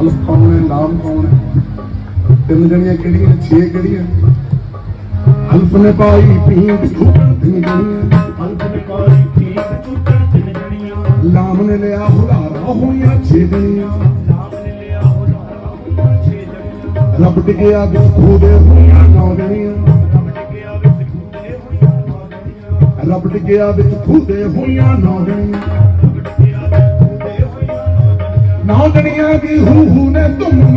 ਹਲਫ ਕੌਣ ਹੈ ਨਾਮ ਕੌਣ ਹੈ ਤਿੰਨ ਜਣੀਆਂ ਕਿਹੜੀਆਂ ਛੇ ਕਿਹੜੀਆਂ? ਹਲਫ ਨੇ ਪਾਈ ਪੀਂਦ ਛੁੱਟਣ ਤਿੰਨ ਜਣੀਆਂ। ਹਲਕ ਨੇ ਕਾਲੀ ਠੀਕ ਚੁੱਟਣ ਤਿੰਨ ਜਣੀਆਂ। ਲਾਮ ਨੇ ਲਿਆ ਹੁਲਾਰਾ ਹੋਈਆਂ ਛੇ ਜਣੀਆਂ। ਨਾਮ ਨੇ ਲਿਆ ਹੁਲਾਰਾ ਹੋਈਆਂ ਛੇ ਜਣੀਆਂ। ਰੱਬ ਟਿਕਿਆ ਵਿੱਚ ਖੂਦੇ ਹੋਈਆਂ ਨੌ ਜਣੀਆਂ। ਰੱਬ ਟਿਕਿਆ ਵਿੱਚ ਖੁੱਦੇ ਹੋਈਆਂ ਨੌ ਜਣੀਆਂ। ਨੌ ਜਣੀਆਂ ਨੌ ਜਣੀਆਂ ਦੀ ਹੂ